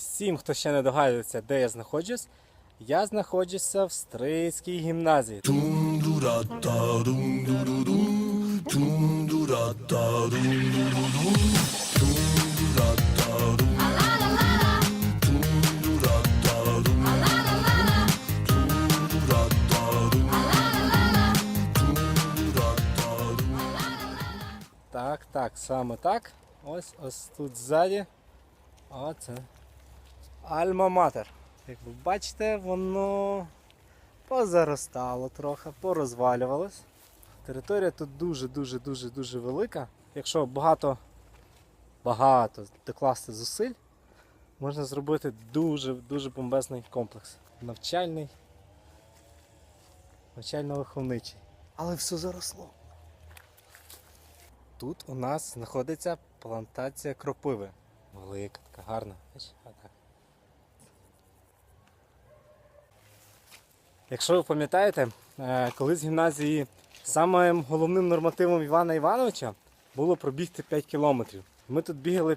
Всім, хто ще не догадується, де я знаходжусь, я знаходжуся в Стрийській гімназії. Так, так, саме так. Ось ось тут ззаді. Оце. Альма-матер. Як ви бачите, воно позаростало трохи, порозвалювалось. Територія тут дуже-дуже дуже дуже велика. Якщо багато багато докласти зусиль, можна зробити дуже дуже бомбезний комплекс. Навчальний, навчально-виховничий. Але все заросло. Тут у нас знаходиться плантація кропиви. Велика, така гарна. Бачиш? Якщо ви пам'ятаєте, е, колись в гімназії самим головним нормативом Івана Івановича було пробігти 5 кілометрів. Ми тут бігали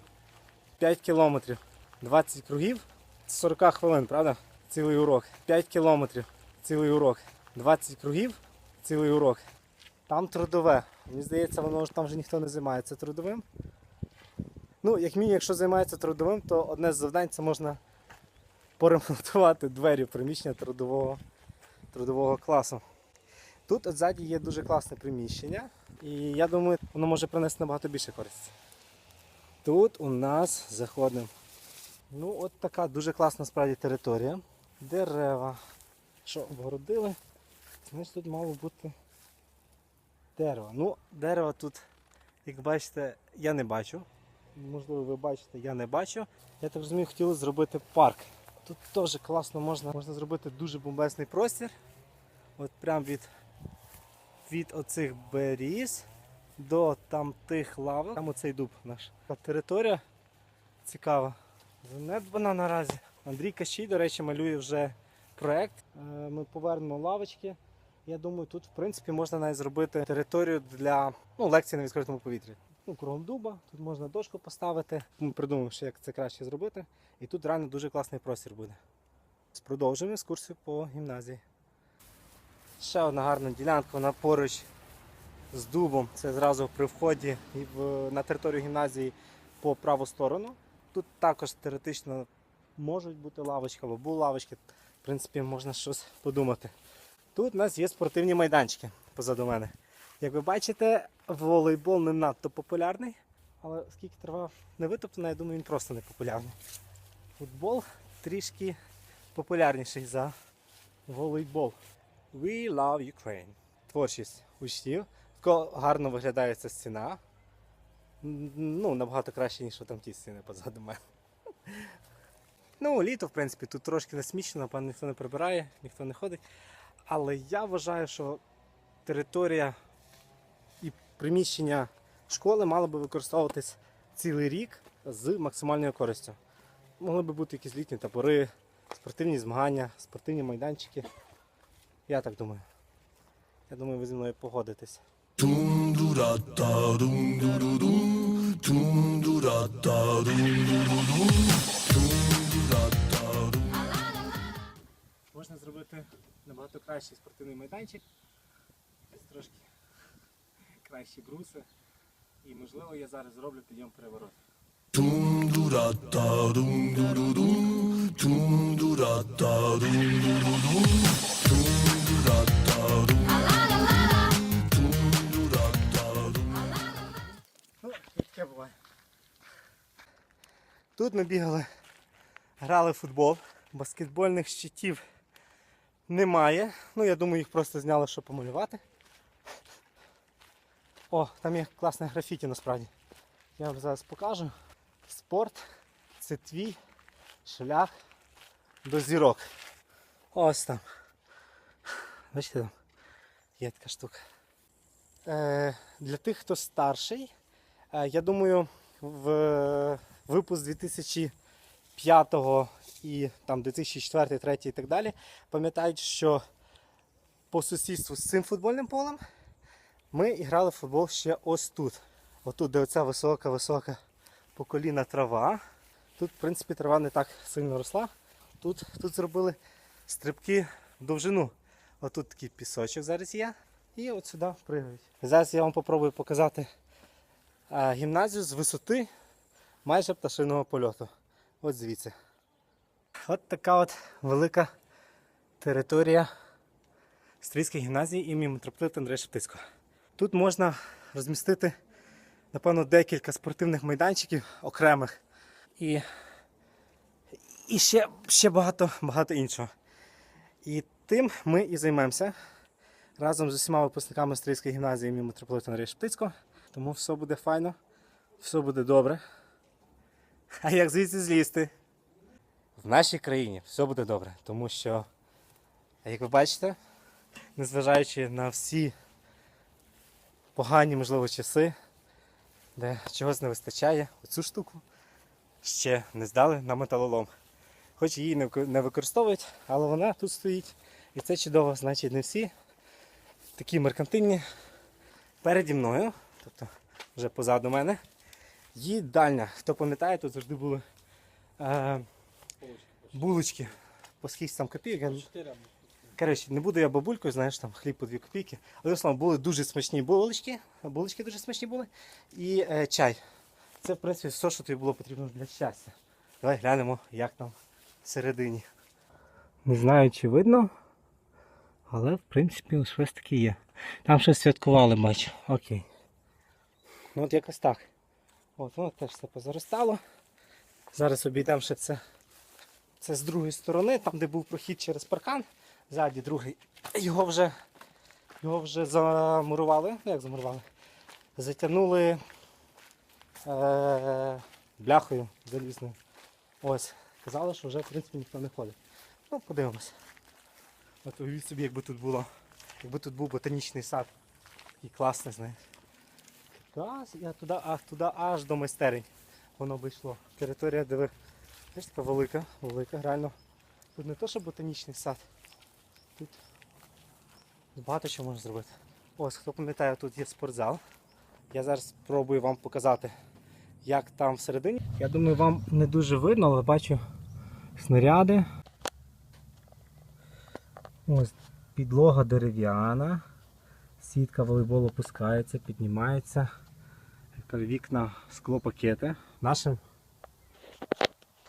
5 кілометрів, 20 кругів, 40 хвилин, правда? Цілий урок. 5 кілометрів, цілий урок. 20 кругів, цілий урок. Там трудове. Мені здається, воно там вже ніхто не займається трудовим. Ну, як мінімум, якщо займається трудовим, то одне з завдань це можна поремонтувати двері приміщення трудового, трудового класу. Тут от ззаді є дуже класне приміщення, і я думаю, воно може принести набагато більше користі. Тут у нас заходимо. Ну, от така дуже класна справді територія. Дерева. Що обгородили? Значить тут мало бути дерево. Ну, дерева тут, як бачите, я не бачу. Можливо, ви бачите, я не бачу. Я так розумію, хотіли зробити парк. Тут теж класно можна, можна зробити дуже бомбезний простір. От прям від, від оцих беріз до там тих лавок. Там оцей дуб наш. Така територія цікава. Занедбана наразі. Андрій Кащій, до речі, малює вже проект. Е, Ми повернемо лавочки. Я думаю, тут в принципі можна навіть зробити територію для ну, лекцій на відкритому повітрі. Ну, кругом дуба, тут можна дошку поставити. Ми придумали, що як це краще зробити. І тут реально дуже класний простір буде. Продовжуємо екскурсію по гімназії. Ще одна гарна ділянка, вона поруч з дубом. Це зразу при вході на територію гімназії по праву сторону. Тут також теоретично можуть бути лавочки або були лавочки. В принципі, можна щось подумати. Тут у нас є спортивні майданчики позаду мене. Як ви бачите, волейбол не надто популярний, але оскільки трава не витоптана, я думаю, він просто не популярний. Футбол трішки популярніший за волейбол. We love Ukraine. Творчість учнів. Гарно виглядає ця стіна. Ну, набагато краще, ніж там ті стіни позаду мене. Ну, літо, в принципі, тут трошки насмічено, напевно, ніхто не прибирає, ніхто не ходить. Але я вважаю, що територія приміщення школи мало би використовуватись цілий рік з максимальною користю. Могли би бути якісь літні табори, спортивні змагання, спортивні майданчики. Я так думаю. Я думаю, ви зі мною погодитесь. Можна зробити набагато кращий спортивний майданчик, трошки кращі бруси. І можливо я зараз зроблю підйом переворот. Ну. Тут ми бігали, грали в футбол. Баскетбольних щитів немає. Ну, я думаю, їх просто зняли, щоб помалювати. О, там є класне графіті насправді. Я вам зараз покажу. Спорт це твій шлях до зірок. Ось там. Бачите там? Є така штука. Е, для тих, хто старший, е, я думаю, в випуск 2005 і там 2004, 2003 і так далі, пам'ятають, що по сусідству з цим футбольним полем ми грали в футбол ще ось тут. Отут, де оця висока-висока по коліна трава. Тут, в принципі, трава не так сильно росла. Тут, тут зробили стрибки в довжину. Отут такий пісочок зараз є. І от сюди пригають. Зараз я вам попробую показати гімназію з висоти майже пташиного польоту. От звідси. От така от велика територія Стрийської гімназії імені митрополита Андрея Шептицького. Тут можна розмістити, напевно, декілька спортивних майданчиків окремих і, і ще, ще багато, багато іншого. І тим ми і займемося разом з усіма випускниками Стрийської гімназії імені митрополита Андрея Шептицького. Тому все буде файно, все буде добре. А як звідси злізти? В нашій країні все буде добре, тому що, як ви бачите, незважаючи на всі погані, можливо, часи, де чогось не вистачає, оцю штуку ще не здали на металолом. Хоч її не використовують, але вона тут стоїть. І це чудово, значить, не всі такі меркантильні переді мною, тобто вже позаду мене. Їдальня. Хто пам'ятає, тут завжди були е, булочки по скільки там копійок. Коротше, не буду я бабулькою, знаєш, там хліб по 2 копійки. Але основному були дуже смачні булочки. Булочки дуже смачні були. І е, чай. Це, в принципі, все, що тобі було потрібно для щастя. Давай глянемо, як там всередині. Не знаю, чи видно, але в принципі ось щось таке є. Там щось святкували, бачу. Окей. Ну от якось так. От, воно теж все позаростало. Зараз обійдемо ще це. Це з другої сторони, там де був прохід через паркан. Ззаді другий. Його вже, його вже замурували. Ну як замурували? Затягнули е- бляхою залізною. Ось. Казали, що вже в принципі ніхто не ходить. Ну, подивимось. От уявіть собі, якби тут було. Якби тут був ботанічний сад. І класний, знаєш. Раз, я туди, аж туди аж до майстерень. Воно би йшло. Територія, де ви. Така велика, велика, реально. Тут не то, що ботанічний сад. Тут багато чого можна зробити. Ось, хто пам'ятає, тут є спортзал. Я зараз спробую вам показати, як там всередині. Я думаю, вам не дуже видно, але бачу снаряди. Ось підлога дерев'яна. Сітка волейболу опускається, піднімається. Вікна склопакети. Нашим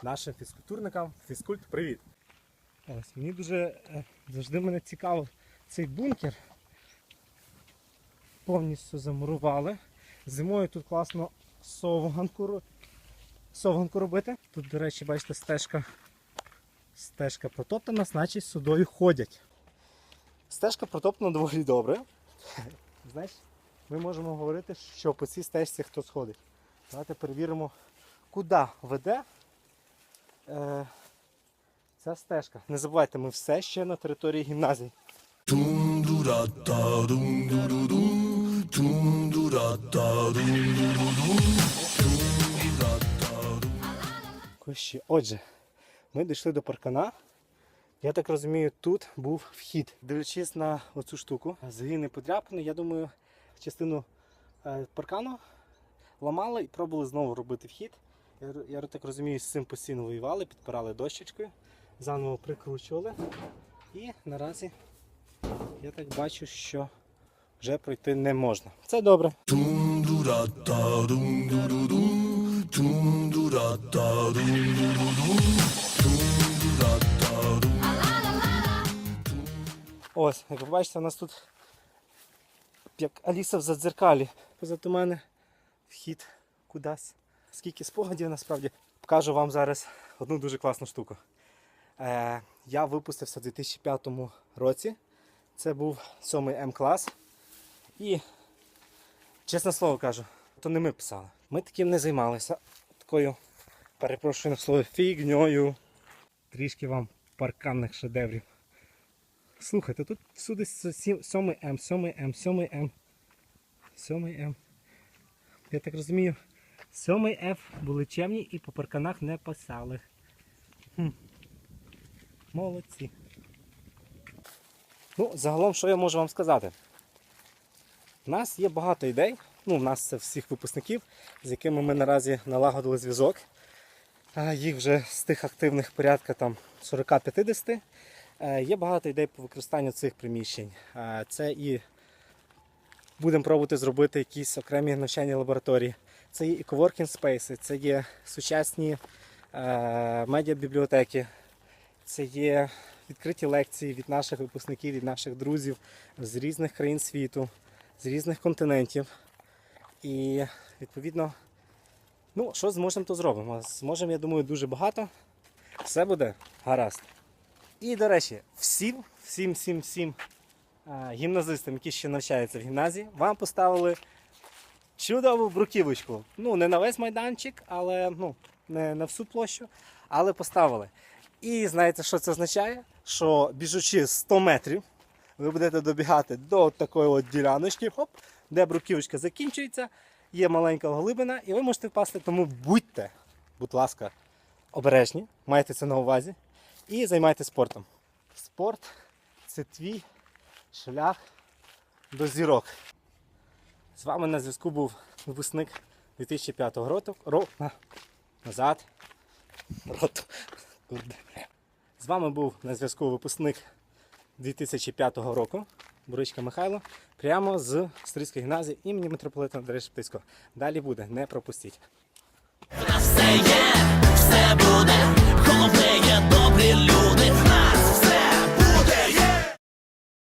нашим фізкультурникам. Фізкульт, привіт! Ось, мені дуже е, завжди мене цікавив цей бункер. Повністю замурували. Зимою тут класно совганку, совганку робити. Тут, до речі, бачите, стежка, стежка протоптана, значить сюдою ходять. Стежка протоптана доволі добре. Знаєш, ми можемо говорити, що по цій стежці хто сходить. Давайте перевіримо, куди веде е, ця стежка. Не забувайте, ми все ще на території гімназії. Кущі. Отже, ми дійшли до паркана. Я так розумію, тут був вхід. Дивлячись на оцю штуку, загін подряпаний, я думаю, частину е, паркану ламали і пробували знову робити вхід. Я так розумію, з цим постійно воювали, підпирали дощечкою, заново прикручували. І наразі я так бачу, що вже пройти не можна. Це добре. Ось, як ви бачите, у нас тут як Аліса в задзеркалі. Позаду мене вхід кудись. Скільки спогадів насправді. Покажу вам зараз одну дуже класну штуку. Е, я випустився у 2005 році. Це був 7 М клас. І, чесне слово кажу, то не ми писали. Ми таким не займалися. Такою, перепрошую на слово, фігньою. Трішки вам парканних шедеврів. Слухайте, тут всюди 7 М, 7 М, 7 М, 7 М. Я так розумію, 7 F були чемні і по парканах не писали. Хм. Молодці. Ну, загалом, що я можу вам сказати? У нас є багато ідей. Ну, у нас це всіх випускників, з якими ми наразі налагодили зв'язок. Їх вже з тих активних порядка там 40-50. Е, Є багато ідей по використанню цих приміщень. Е, Це і будемо пробувати зробити якісь окремі навчальні лабораторії. Це є і коворкінг спейси, це є сучасні е, медіабібліотеки, це є відкриті лекції від наших випускників, від наших друзів з різних країн світу, з різних континентів. І відповідно, ну, що зможемо, то зробимо. Зможемо, я думаю, дуже багато. Все буде гаразд. І, до речі, всім, всім, всім, всім гімназистам, які ще навчаються в гімназії, вам поставили чудову бруківочку. Ну, не на весь майданчик, але ну, не на всю площу, але поставили. І знаєте, що це означає? Що біжучи 100 метрів, ви будете добігати до такої от діляночки, хоп, де бруківочка закінчується, є маленька глибина, і ви можете впасти. Тому будьте, будь ласка, обережні, майте це на увазі і займайтеся спортом. Спорт це твій шлях до зірок. З вами на зв'язку був випускник 2005 року. Назад. Роту. З вами був на зв'язку випускник 2005 року. Буричка Михайло. Прямо з Стрийської гімназії імені митрополита Андрея Шептицького. Далі буде, не пропустіть. все є, все буде, головне є добрі люди.